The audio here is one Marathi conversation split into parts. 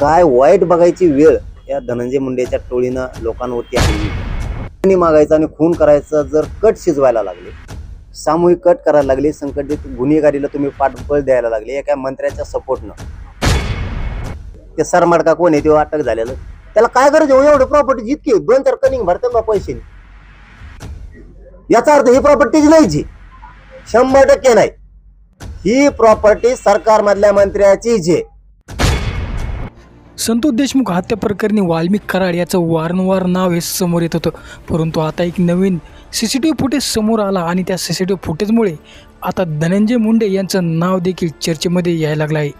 काय वाईट बघायची वेळ या धनंजय मुंडेच्या टोळीनं लोकांवरती आणली. मागायचं आणि खून करायचं जर कट शिजवायला लागले सामूहिक कट करायला लागले संकटित गुन्हेगारीला तुम्ही पाठबळ द्यायला लागले एका मंत्र्याच्या सपोर्टनं. ते सरमाडका कोण आहे? तेव्हा अटक झालेलं. त्याला काय गरज हो एवढं प्रॉपर्टी जितकी दोन चार कनिंग भरतात बा पैसे. याचा अर्थ ही प्रॉपर्टीच नाहीची शंभर टक्के नाही. ही प्रॉपर्टी सरकारमधल्या मंत्र्याची आहे. संतोष देशमुख हत्या प्रकरणी वाल्मिक कराड याचं वारंवार नाव हे समोर येत होतं. परंतु आता एक नवीन C C T V footage समोर आला आणि त्या सी सी टी व्ही फुटेजमुळे आता धनंजय मुंडे यांचं नाव देखील चर्चेमध्ये यायला लागलं आहे.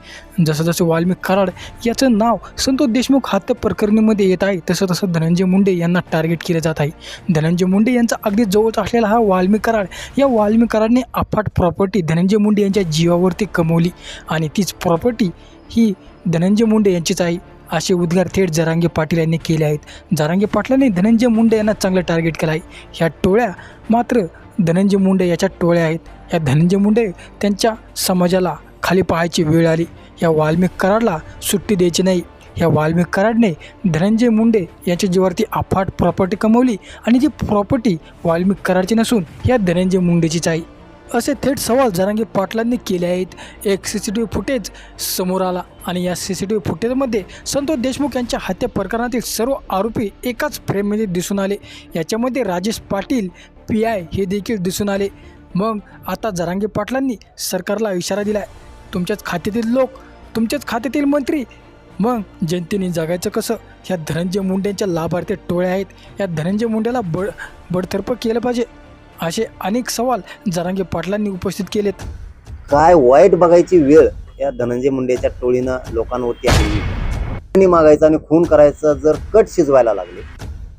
जसं जसं वाल्मिक कराड याचं नाव संतोष देशमुख हत्या प्रकरणीमध्ये येत आहे तसं तसं धनंजय मुंडे यांना टार्गेट केलं जात आहे. धनंजय मुंडे यांचा अगदी जवळच असलेला हा वाल्मिक कराड या वाल्मिक कराडने अफाट प्रॉपर्टी धनंजय मुंडे यांच्या जीवावरती कमवली आणि तीच प्रॉपर्टी ही धनंजय मुंडे यांचीच आहे असे उद्गार थेट जरांगे पाटील यांनी केले आहेत. जरांगे पाटलांनी धनंजय मुंडे यांना चांगलं टार्गेट केलं आहे. ह्या टोळ्या मात्र धनंजय मुंडे याच्या टोळ्या आहेत. या धनंजय मुंडे त्यांच्या समाजाला खाली पाहायची वेळ आली. या वाल्मिक कराडला सुट्टी द्यायची नाही. या वाल्मिक कराडने धनंजय मुंडे यांच्या जीवावरती अफाट प्रॉपर्टी कमवली. आणि जी प्रॉपर्टी वाल्मिक कराडची नसून या धनंजय मुंडेचीच आहे. असे थेट सवाल जरांगी पाटलांनी केले आहेत. एक C C T V footage समोर आला आणि या सी सी टी व्ही फुटेजमध्ये संतोष देशमुख यांच्या हत्या प्रकरणातील सर्व आरोपी एकाच फ्रेममध्ये दिसून आले. याच्यामध्ये राजेश पाटील पी आय हे देखील दिसून आले. मग आता जरांगी पाटलांनी सरकारला इशारा दिला आहे तुमच्याच खात्यातील लोक तुमच्याच खात्यातील मंत्री. मग जनतेने जगायचं कसं? ह्या धनंजय मुंडेंच्या लाभार्थी टोळ्या आहेत. या धनंजय मुंडेला बड बडतर्फ केलं पाहिजे. असे अनेक सवाल जरांगे पाटलांनी उपस्थित केलेत. काय वाईट बघायची वेळ या धनंजय मुंडेच्या टोळीनं लोकांवरती आणली आणि मागायचं आणि खून करायचं जर कट शिजवायला लागले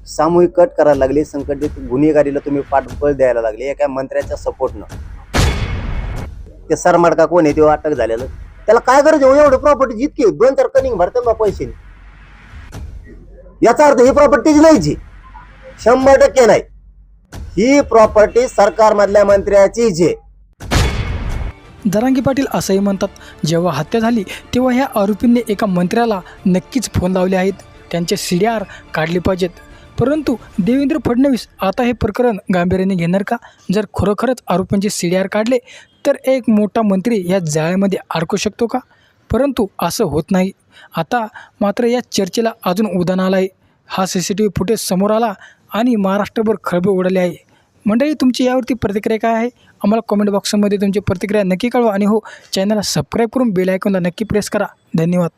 सामूहिक कट करायला लागले संकटित गुन्हेगारीला तुम्ही पाठबळ द्यायला लागले एका मंत्र्याच्या सपोर्टनं. ते सरमाडका कोण आहे तेव्हा अटक झालेलं? त्याला काय गरज आहे? हो एवढं प्रॉपर्टी जितकी दोन चार कनिंग भरतात बा पैसे. याचा अर्थ ही प्रॉपर्टीच नाहीची. शंभर टक्के नाही. ही प्रॉपर्टी सरकारमधल्या मंत्र्याची जे. दरांगी पाटील असंही म्हणतात जेव्हा हत्या झाली तेव्हा ह्या आरोपींनी एका मंत्र्याला नक्कीच फोन लावले आहेत. त्यांचे सी डी आर काढले पाहिजेत. परंतु देवेंद्र फडणवीस आता हे प्रकरण गांभीर्याने घेणार का? जर खरोखरच आरोपींचे सी डी आर काढले तर एक मोठा मंत्री या जाळ्यामध्ये अडकू शकतो का? परंतु असं होत नाही. आता मात्र या चर्चेला अजून उदाहरण आलं आहे हा C C T V footage समोर आला आणि महाराष्ट्रभर खळबळ उडाले आहे. मंडळी तुमची यावरती प्रतिक्रिया काय आहे? आम्हाला कमेंट बॉक्समध्ये तुमची प्रतिक्रिया नक्की कळवा आणि हो चॅनलला सबस्क्राईब करून बेल आयकॉनला नक्की प्रेस करा. धन्यवाद.